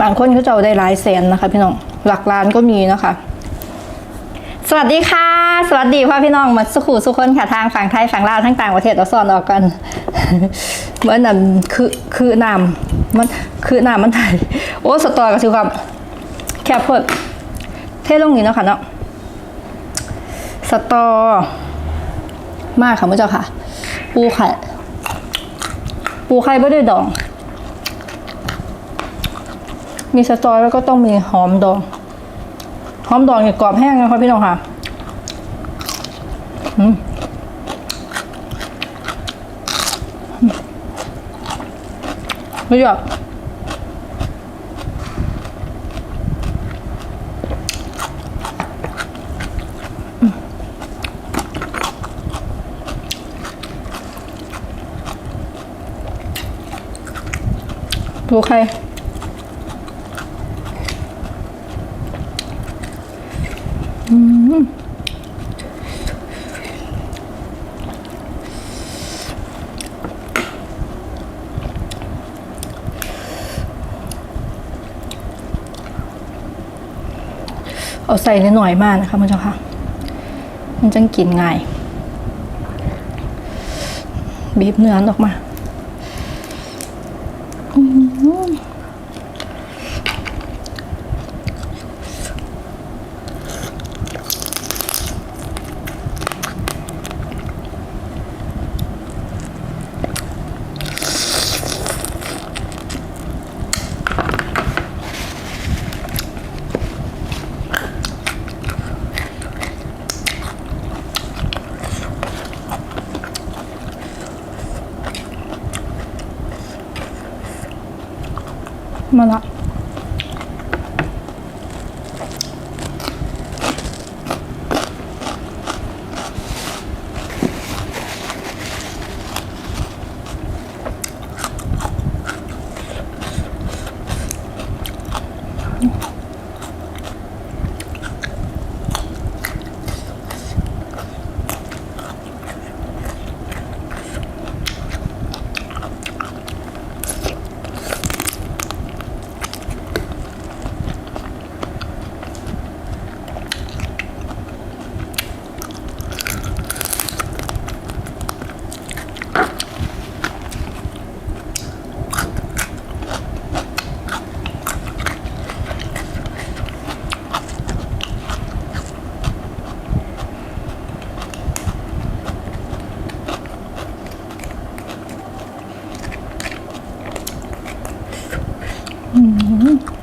บางคนเขาจะเอาได้หลายแสนนะคะพี่น้องหลักล้านก็มีนะคะ สวัสดีค่ะ สวัสดีพ่อพี่น้องมาสุขุสุคนค่ะทางฝั่งไทยฝั่งลาวทั้งต่างประเทศเราสอนออกกันเมื่อนนั่นคือคือน้ำมันคือน้ำมันไทยโอ้สตอกับสิครับแคบเพิ่นเทลงนี้เนาะค่ะเนาะสตอ มากค่ะเมื่อเจ้าค่ะ ปูไข่ปูไข่ไม่ได้ดอง มีสตอแล้วก็ต้องมีหอมดอง หอมดองเนี่ยกรอบแห้งนะคะพี่น้องค่ะไม่หยอกปูไข่ เอาใส่นิดหน่อยมากนะคะมันเจ้าค่ะ มันจังกินง่าย บีบเนื้อออกมา ข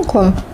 มอื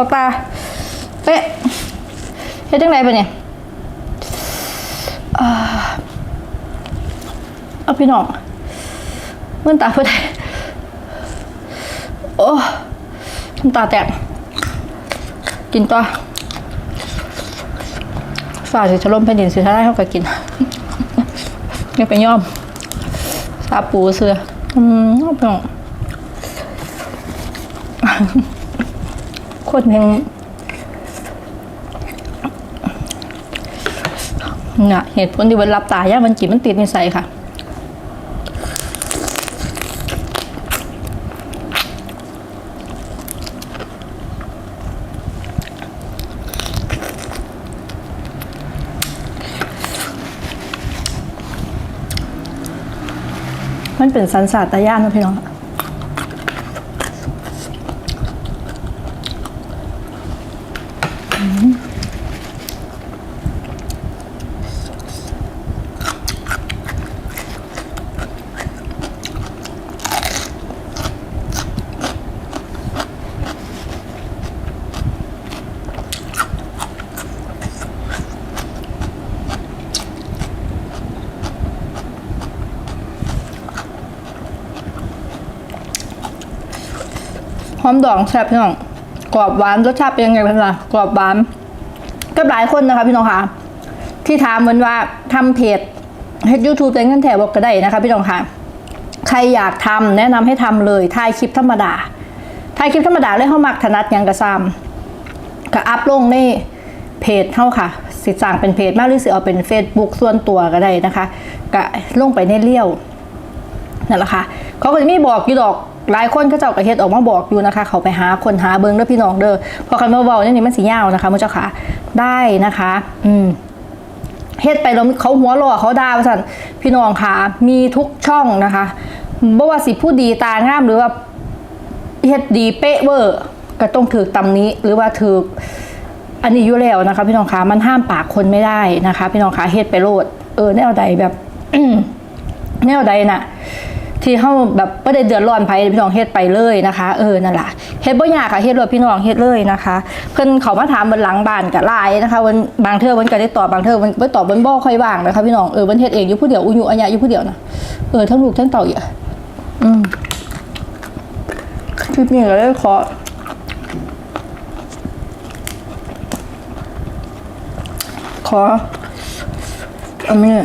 เขาตา เอ๊ะเฮ็ดจังไดปะเนี่ยเอาพี่น้องเมื่อตาเพื่อไทยโอ้น้ำตาแตก กินต่อฝ่าสิจะลมแผ่นดินสิถ้าได้เขาก็กินไม่ไปย่อมซาปูเสืออืมเอาไปน้อง คนแห่งเนี่ยเหตุผลที่วันรับตาย่ามันจิมันติดนิสัยค่ะมันเป็นสันสาตญาณนะพี่น้อง หอมดองแซ่บพี่น้อง กรอบหวานรสชาติเป็นยังไงบ้างล่ะกรอบหวานก็หลายคนนะคะพี่น้องค่ะ ที่ถามเหมือนว่าทำเพจเฮ็ดยูทูบเป็นเงินแถวบอกก็ได้นะคะพี่น้องค่ะ ใครอยากทำแนะนำให้ทำเลยถ่ายคลิปธรรมดาถ่ายคลิปธรรมดาเลยเฮามักถนัดยังกระซามก็อัพลงในเพจเฮาค่ะ สิสั่งเป็นเพจมากหรือสิเอาเป็น Facebook ส่วนตัวก็ได้นะคะก็ลงไปในเลี้ยวนั่นแหละค่ะเขาก็จะมีบอกอยู่ดอก หลายคนก็เจ้าก็เฮ็ดออกมาบอกอยู่นะคะ เขาไปหาคนหาเบิงเด้อพี่น้องเด้อพอคันมาเว้าเนี่ยนี่มันสิยาวนะคะมุเจ้าค่ะได้นะคะ อืมเฮ็ดไปแล้วเขาหัวเรอเขาด่าว่าซั่นพี่น้องค่ะ มีทุกช่องนะคะบ่ว่าสิผู้ดีตางามหรือว่าเฮ็ดดีเป๊ะเวอร์ก็ต้องถือตำนี้หรือว่าถืออันนี้อยู่แล้วนะคะ พี่น้องคะมันห้ามปากคนไม่ได้นะคะ พี่น้องคะเฮ็ดไปโลด เออแนวใดแบบแนวใดน่ะ ที่เฮาแบบบ่ได้เดือดร้อนไผพี่น้องเฮ็ดไปเลยนะคะ เออนั่นล่ะเฮ็ดบ่ยากค่ะเฮ็ดรถพี่น้องเฮ็ดเลยนะคะ เพิ่นเขามาถามบนหลังบ้านก็หลายนะคะวันบางเทื่อเพิ่นก็ได้ตอบบางเทื่อเพิ่นบ่ตอบเพิ่นบ่ค่อยว่างนะคะพี่น้องเออเพิ่นเฮ็ดเองอยู่ผู้เดียวอุยุอัญญะอยู่ผู้เดียวนะเออทั้งลูกทั้งเต่าอีกอะอืมคลิปนี้ก็เลยขอขออันนี้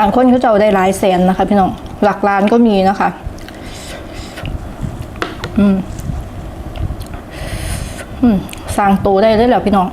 บางคนเขาจะเอาได้หลายแสนนะคะ พี่น้องหลักล้านก็มีนะคะ อืม อืมสร้างตัวได้เลยแหละพี่น้อง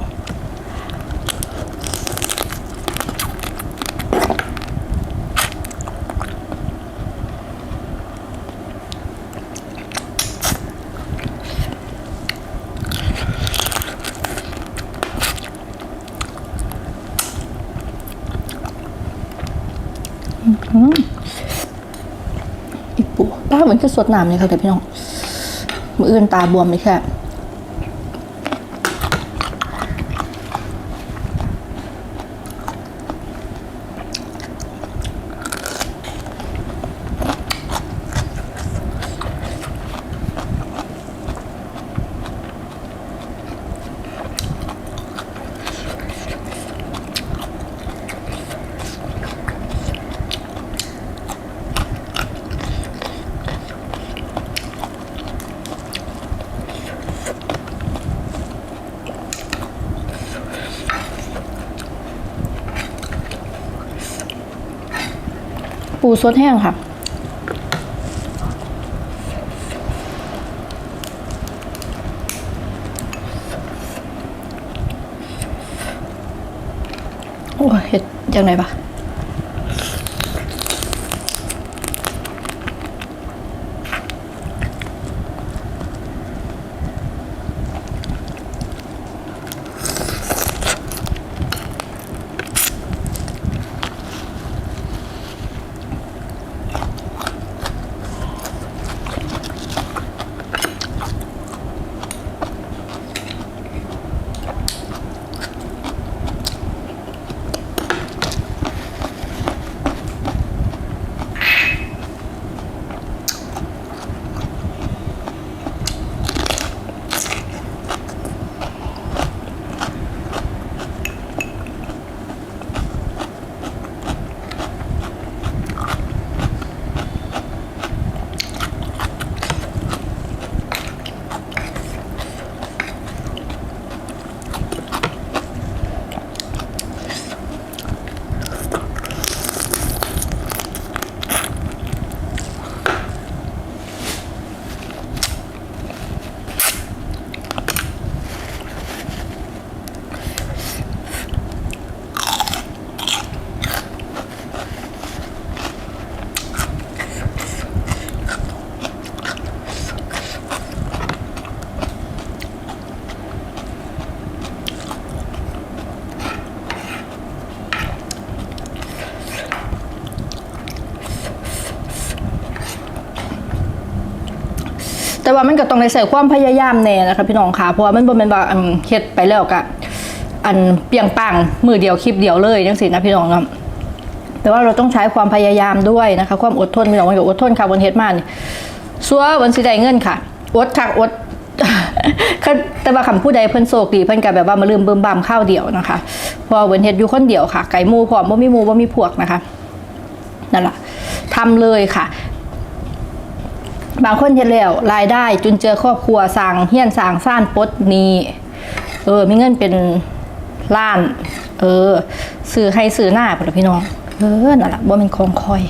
เหมือนจะสดน้ำเลยค่ะแต่พี่น้องมืออื่นตาบวมเลยค่ะ ปูสดแห้งค่ะโอ้เห็ดยังไงปะ แต่ว่ามันก็ต้องได้ใส่ความพยายามแน่นะคะพี่น้องค่ะเพราะว่ามันบ่แม่นว่าอันเฮ็ดไปแล้วก็อันเปียงปังมือเดียวคลิปเดียวเลยจังซี่นะพี่น้องเนาะแต่ว่าเราต้องใช้ความพยายามด้วยนะคะ ความอดทนพี่น้องมันก็อดทนค่ะบนเฮ็ดมานี่ซัววันสิได้เงินค่ะอดคักอดแต่ว่าคำพูดใดเพิ่นโศกดีเพิ่นก็แบบว่ามาลืมเบิ่มบามข้าวเดียวนะคะพราะว่าเวนเฮ็ดอยู่คนเดียวค่ะ ไก่มูพร้อมบ่มีมูบ่มีพวกนะคะนั่นแหละทำเลยค่ะ บางคนเฮ็ดแล้วรายได้จุนเจอครอบครัวสั่งเฮียนสั่งซ่านปดนี้เออมีเงินเป็นล้าน เออซื้อให้ซื้อหน้าพุ่นล่ะพี่น้องเออนั่นแหละบ่แม่นของคอย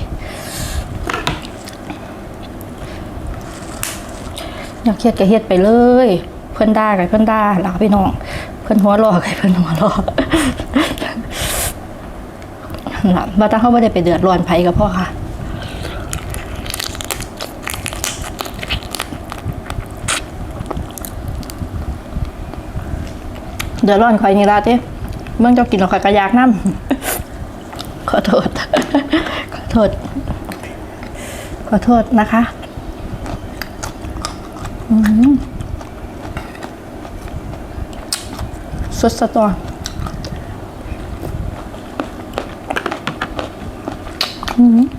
อยากเฮ็ดก็เฮ็ดไปเลย เพิ่อนด่าก็เพิ่อนด่าล่ะพี่น้อง เพิ่อนหัวเรอก็เพิ่อนหัวเรอนั่นล่ะบ่าถ้าเฮาบ่ได้ไปเดือดร้อนไผก็พอค่ะ เดือดร้อนข่อยนี่ล่ะติเบิ่งเจ้ากินแล้วข่อยก็อยากนำขอโทษ ขอโทษ ขอโทษนะคะสดสตออืม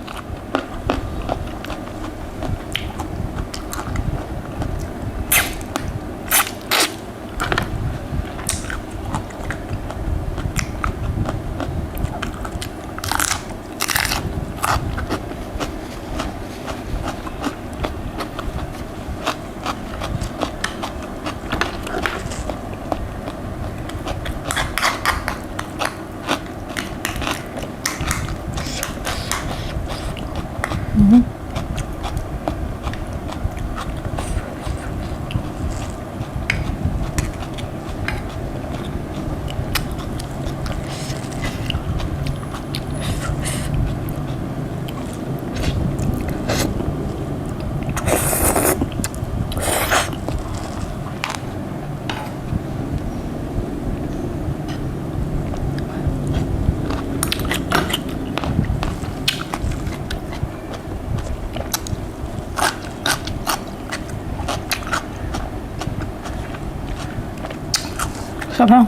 ครับพ่อ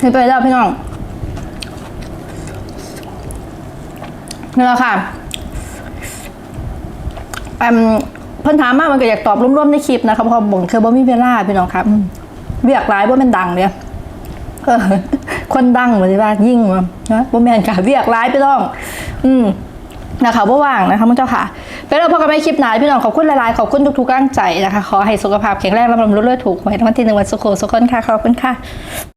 เห็นไปแล้วพี่น้องนี่แหละค่ะอืมเพิ่นถามมากมันก็อยากตอบร่วมๆในคลิปนะคะเพราะบ่งคือบ่มีเวลาพี่น้องครับ เวียกร้ายบ่แม่นดังเนี่ยคนดังเหมือนที่ว่ายิ่งว่านะบ่แมนค่ะเวียกร้ายไปต้อง อืมนะคะบ่ว่างนะคะมุณเจ้าค่ะไปเราพบกันใหม่คลิปหน้าพี่น้องขอบคุณหลายๆ ขอบคุณทุกๆกำลังใจนะคะ ขอให้สุขภาพแข็งแรงและบำรุงเรื่อยๆถูกหวยทั้งวันที่หนึ่งวันสุขสุขคนค่ะ ขอบคุณค่ะ